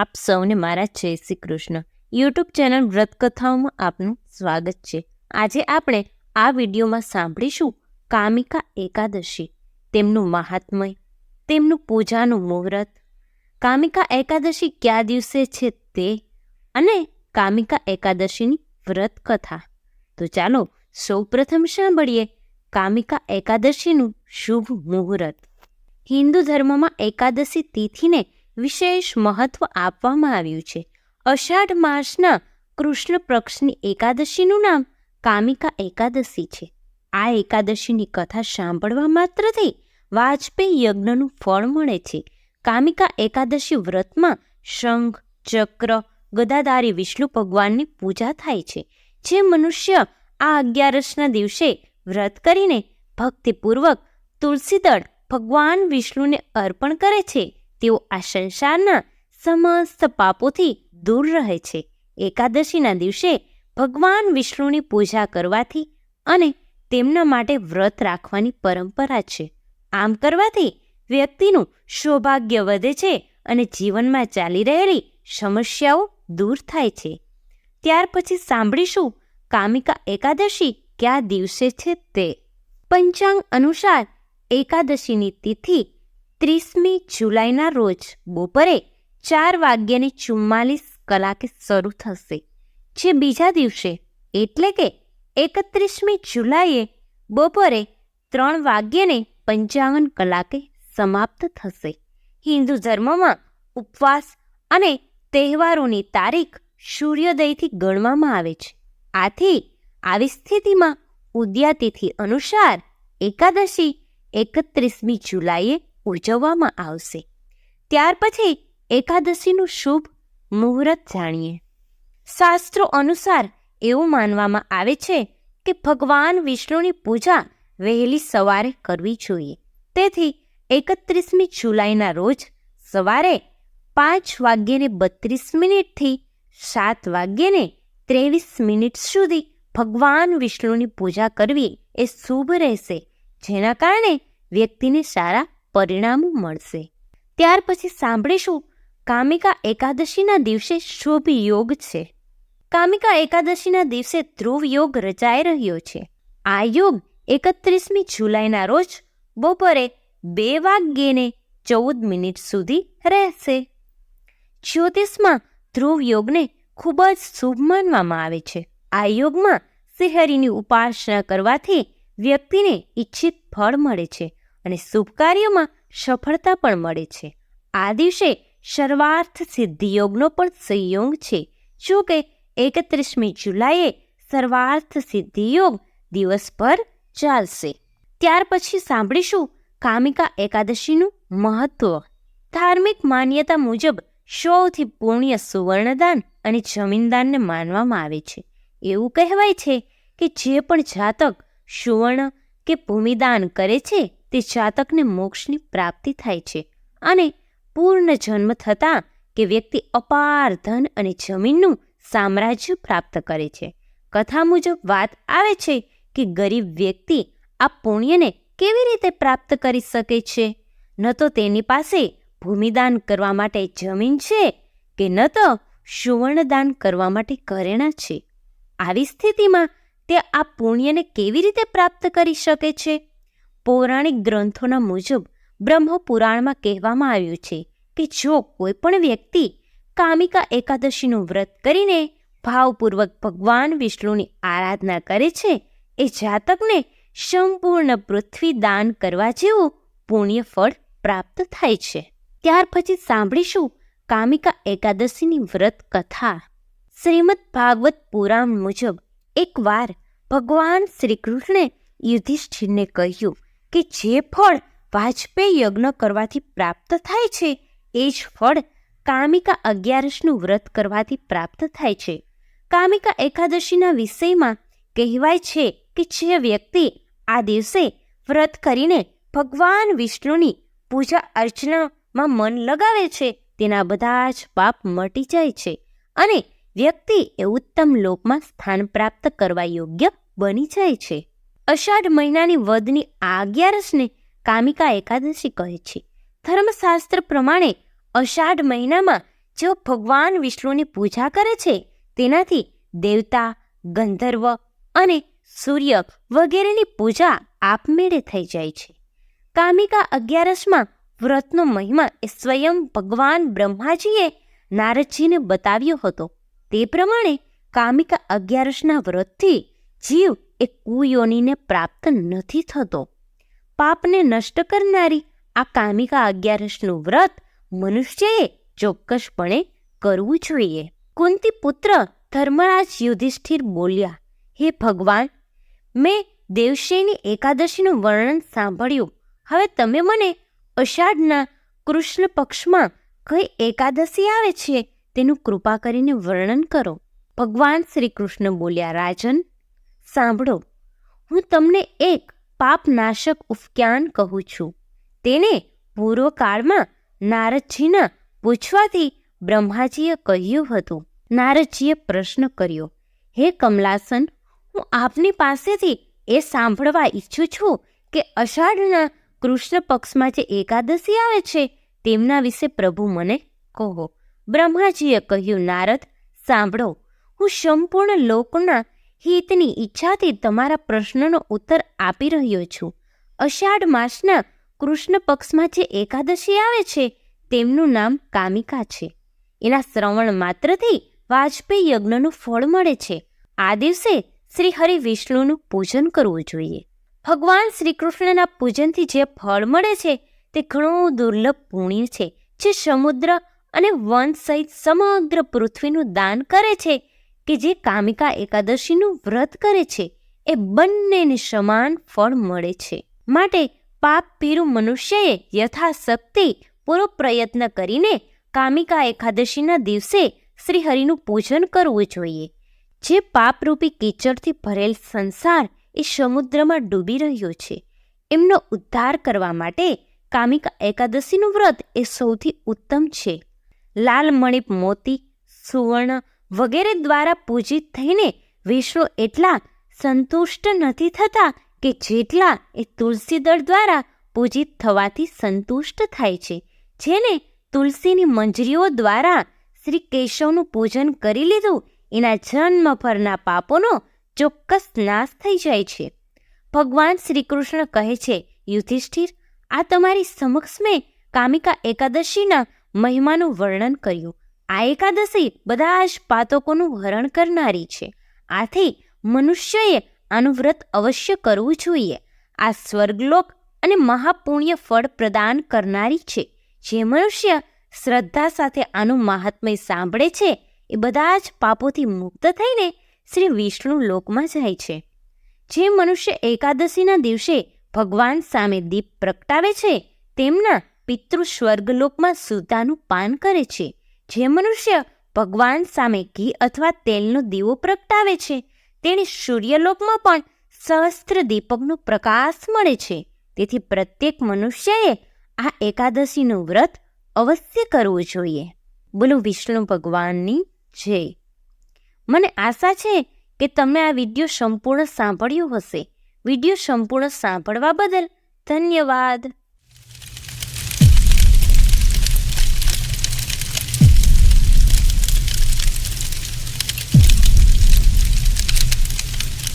આપ સૌને મારા જય શ્રી કૃષ્ણ. યુટ્યુબ ચેનલ વ્રતકથાઓમાં આપનું સ્વાગત છે. આજે આપણે આ વિડીયોમાં સાંભળીશું કામિકા એકાદશી, તેમનું મહાત્મય, તેમનું પૂજાનું મુહૂર્ત. કામિકા એકાદશી કયા દિવસે છે તે અને કામિકા એકાદશીની વ્રતકથા. તો ચાલો સૌપ્રથમ સાંભળીએ કામિકા એકાદશીનું શુભ મુહૂર્ત. હિન્દુ ધર્મમાં એકાદશી તિથિને વિશેષ મહત્વ આપવામાં આવ્યું છે. અષાઢ માસના કૃષ્ણ પક્ષની એકાદશીનું નામ કામિકા એકાદશી છે. આ એકાદશીની કથા સાંભળવા માત્રથી વાજપેયી યજ્ઞનું ફળ મળે છે. કામિકા એકાદશી વ્રતમાં શંખ, ચક્ર, ગદાધારી વિષ્ણુ ભગવાનની પૂજા થાય છે. જે મનુષ્ય આ અગિયારસના દિવસે વ્રત કરીને ભક્તિપૂર્વક તુલસીદળ ભગવાન વિષ્ણુને અર્પણ કરે છે. તેઓ આ સંસારના સમસ્ત પાપોથી દૂર રહે છે. એકાદશીના દિવસે ભગવાન વિષ્ણુની પૂજા કરવાથી અને તેમના માટે વ્રત રાખવાની પરંપરા છે. આમ કરવાથી વ્યક્તિનું સૌભાગ્ય વધે છે અને જીવનમાં ચાલી રહેલી સમસ્યાઓ દૂર થાય છે. ત્યાર પછી સાંભળીશું કામિકા એકાદશી કયા દિવસે છે તે. પંચાંગ અનુસાર એકાદશીની તિથિ ત્રીસમી જુલાઈના રોજ બપોરે ચાર વાગ્યાની ચુમ્માલીસ કલાકે શરૂ થશે. જે બીજા દિવસે, એટલે કે એકત્રીસમી જુલાઈએ બપોરે ત્રણ વાગ્યાને પંચાવન કલાકે સમાપ્ત થશે. હિન્દુ ધર્મમાં ઉપવાસ અને તહેવારોની તારીખ સૂર્યોદયથી ગણવામાં આવે છે. આથી આવી સ્થિતિમાં ઉદ્યાતિથિ અનુસાર એકાદશી એકત્રીસમી જુલાઈએ ઉજવવામાં આવશે. ત્યાર પછી એકાદશીનું શુભ મુહૂર્ત જાણીએ. શાસ્ત્રો અનુસાર એવું માનવામાં આવે છે કે ભગવાન વિષ્ણુની પૂજા વહેલી સવારે કરવી જોઈએ. તેથી એકત્રીસમી જુલાઈના રોજ સવારે પાંચ વાગ્યે બત્રીસ મિનિટથી સાત વાગ્યે ત્રેવીસ મિનિટ સુધી ભગવાન વિષ્ણુની પૂજા કરવી એ શુભ રહેશે. જેના કારણે વ્યક્તિને સારા પરિણામો મળશે. ત્યાર પછી સાંભળીશું કામિકા એકાદશીના દિવસે શુભ યોગ છે. કામિકા એકાદશીના દિવસે ધ્રુવ યોગ રચાઈ રહ્યો છે. આ યોગ એકત્રીસમી જુલાઈના રોજ બપોરે બે વાગ્યેને ચૌદ મિનિટ સુધી રહેશે. જ્યોતિષમાં ધ્રુવ યોગને ખૂબ જ શુભ માનવામાં આવે છે. આ યોગમાં સિહરીની ઉપાસના કરવાથી વ્યક્તિને ઈચ્છિત ફળ મળે છે. અને શુભ કાર્યોમાં સફળતા પણ મળે છે. આ દિવસે સર્વાર્થ સિદ્ધિયોગનો પણ સંયોગ છે. જો કે, એકત્રીસમી જુલાઈએ સર્વાર્થ સિદ્ધિયોગ દિવસ પર ચાલશે. ત્યાર પછી સાંભળીશું કામિકા એકાદશીનું મહત્વ. ધાર્મિક માન્યતા મુજબ સૌથી પુણ્ય સુવર્ણદાન અને જમીનદાનને માનવામાં આવે છે. એવું કહેવાય છે કે જે પણ જાતક સુવર્ણ કે ભૂમિદાન કરે છે તે જાતકને મોક્ષની પ્રાપ્તિ થાય છે અને પૂર્ણ જન્મ થતાં કે વ્યક્તિ અપાર ધન અને જમીનનું સામ્રાજ્ય પ્રાપ્ત કરે છે. કથા મુજબ વાત આવે છે કે ગરીબ વ્યક્તિ આ પુણ્યને કેવી રીતે પ્રાપ્ત કરી શકે છે? ન તો તેની પાસે ભૂમિદાન કરવા માટે જમીન છે કે ન તો સુવર્ણદાન કરવા માટે ઘરેણા છે? આવી સ્થિતિમાં તે આ પુણ્યને કેવી રીતે પ્રાપ્ત કરી શકે છે? પૌરાણિક ગ્રંથોના મુજબ બ્રહ્મપુરાણમાં કહેવામાં આવ્યું છે કે જો કોઈ પણ વ્યક્તિ કામિકા એકાદશીનું વ્રત કરીને ભાવપૂર્વક ભગવાન વિષ્ણુની આરાધના કરે છે, એ જાતકને સંપૂર્ણ પૃથ્વી દાન કરવા જેવું પુણ્ય ફળ પ્રાપ્ત થાય છે. ત્યાર પછી સાંભળીશું કામિકા એકાદશીની વ્રત કથા. શ્રીમદ ભાગવત પુરાણ મુજબ એકવાર ભગવાન શ્રીકૃષ્ણે યુધિષ્ઠિરને કહ્યું કે જે ફળ વાજપેયી યજ્ઞ કરવાથી પ્રાપ્ત થાય છે, એ જ ફળ કામિકા અગિયારસનું વ્રત કરવાથી પ્રાપ્ત થાય છે. કામિકા એકાદશીના વિષયમાં કહેવાય છે કે જે વ્યક્તિ આ દિવસે વ્રત કરીને ભગવાન વિષ્ણુની પૂજા અર્ચનામાં મન લગાવે છે, તેના બધા જ પાપ મટી જાય છે અને વ્યક્તિ એ ઉત્તમ લોકમાં સ્થાન પ્રાપ્ત કરવા યોગ્ય બની જાય છે. અષાઢ મહિનાની વદની આગિયારસને કામિકા એકાદશી કહે છે. ધર્મશાસ્ત્ર પ્રમાણે અષાઢ મહિનામાં જેઓ ભગવાન વિષ્ણુની પૂજા કરે છે, તેનાથી દેવતા, ગંધર્વ અને સૂર્ય વગેરેની પૂજા આપમેળે થઈ જાય છે. કામિકા અગિયારસમાં વ્રતનો મહિમા એ સ્વયં ભગવાન બ્રહ્માજીએ નારદજીને બતાવ્યો હતો. તે પ્રમાણે કામિકા અગિયારસના વ્રતથી જીવ એ કુયોનીને પ્રાપ્ત નથી થતો. પાપને નષ્ટ કરનારી આ કામિકા અગિયારસનું વ્રત મનુષ્યએ ચોક્કસપણે કરવું જોઈએ. કુંતી પુત્ર ધર્મરાજ યુધિષ્ઠિર બોલ્યા, હે ભગવાન, મેં દેવશેની એકાદશીનું વર્ણન સાંભળ્યું. હવે તમે મને અષાઢના કૃષ્ણ પક્ષમાં કઈ એકાદશી આવે છે તેનું કૃપા કરીને વર્ણન કરો. ભગવાન શ્રી કૃષ્ણ બોલ્યા, રાજન સાંભળો, હું તમને એક પાપનાશક ઉફક્યાન કહું છું. તેને પૂર્વકાળમાં નારદજીના પૂછવાથી બ્રહ્માજીએ કહ્યું હતું. નારદજીએ પ્રશ્ન કર્યો, હે કમલાસન, હું આપની પાસેથી એ સાંભળવા ઈચ્છું છું કે અષાઢના કૃષ્ણ પક્ષમાં જે એકાદશી આવે છે, તેમના વિશે પ્રભુ મને કહો. બ્રહ્માજીએ કહ્યું, નારદ, સાંભળો, હું સંપૂર્ણ લોકના હિતની ઈચ્છાથી તમારા પ્રશ્નનો ઉત્તર આપી રહ્યો છું. અષાઢ માસના કૃષ્ણ પક્ષમાં જે એકાદશી આવે છે, તેમનું નામ કામિકા છે. એના શ્રવણ માત્રથી વાજપેયી યજ્ઞનું ફળ મળે છે. આ દિવસે શ્રી હરિ વિષ્ણુનું પૂજન કરવું જોઈએ. ભગવાન શ્રી કૃષ્ણના પૂજનથી જે ફળ મળે છે, તે ઘણું દુર્લભ પુણ્ય છે, જે સમુદ્ર અને વન સહિત સમગ્ર પૃથ્વીનું દાન કરે છે કે જે કામિકા એકાદશીનું વ્રત કરે છે, એ બંનેને સમાન ફળ મળે છે. માટે પાપ પીરું મનુષ્યએ યથાશક્તિ પૂરો પ્રયત્ન કરીને કામિકા એકાદશીના દિવસે શ્રીહરિનું પૂજન કરવું જોઈએ. જે પાપરૂપી કીચડથી ભરેલ સંસાર એ સમુદ્રમાં ડૂબી રહ્યો છે, એમનો ઉદ્ધાર કરવા માટે કામિકા એકાદશીનું વ્રત એ સૌથી ઉત્તમ છે. લાલ મણિપ મોતી, સુવર્ણ વગેરે દ્વારા પૂજિત થઈને વિષ્ણુ એટલા સંતુષ્ટ નથી થતા કે જેટલા એ તુલસીદળ દ્વારા પૂજિત થવાથી સંતુષ્ટ થાય છે. જેને તુલસીની મંજરીઓ દ્વારા શ્રી કેશવનું પૂજન કરી લીધું, એના જન્મ પરના પાપોનો ચોક્કસ નાશ થઈ જાય છે. ભગવાન શ્રી કૃષ્ણ કહે છે, યુધિષ્ઠિર, આ તમારી સમક્ષ મેં કામિકા એકાદશીના મહિમાનું વર્ણન કર્યું. આ એકાદશી બધા જ પાતકોનું હરણ કરનારી છે. આથી મનુષ્યએ આનું વ્રત અવશ્ય કરવું જોઈએ. આ સ્વર્ગલોક અને મહાપુણ્ય ફળ પ્રદાન કરનારી છે. જે મનુષ્ય શ્રદ્ધા સાથે આનું મહાત્મય સાંભળે છે, એ બધા જ પાપોથી મુક્ત થઈને શ્રી વિષ્ણુ લોકમાં જાય છે. જે મનુષ્ય એકાદશીના દિવસે ભગવાન સામે દીપ પ્રગટાવે છે, તેમના પિતૃ સ્વર્ગલોકમાં સુતાનું પાન કરે છે. જે મનુષ્ય ભગવાન સામે ઘી અથવા તેલનો દીવો પ્રગટાવે છે તેને સૂર્યલોકમાં પણ સહસ્ત્ર દીપકનો પ્રકાશ મળે છે. તેથી પ્રત્યેક મનુષ્યએ આ એકાદશીનું વ્રત અવશ્ય કરવું જોઈએ. બોલો, વિષ્ણુ ભગવાનની જય. મને આશા છે કે તમે આ વીડિયો સંપૂર્ણ સાંભળ્યો હશે. વીડિયો સંપૂર્ણ સાંભળવા બદલ ધન્યવાદ.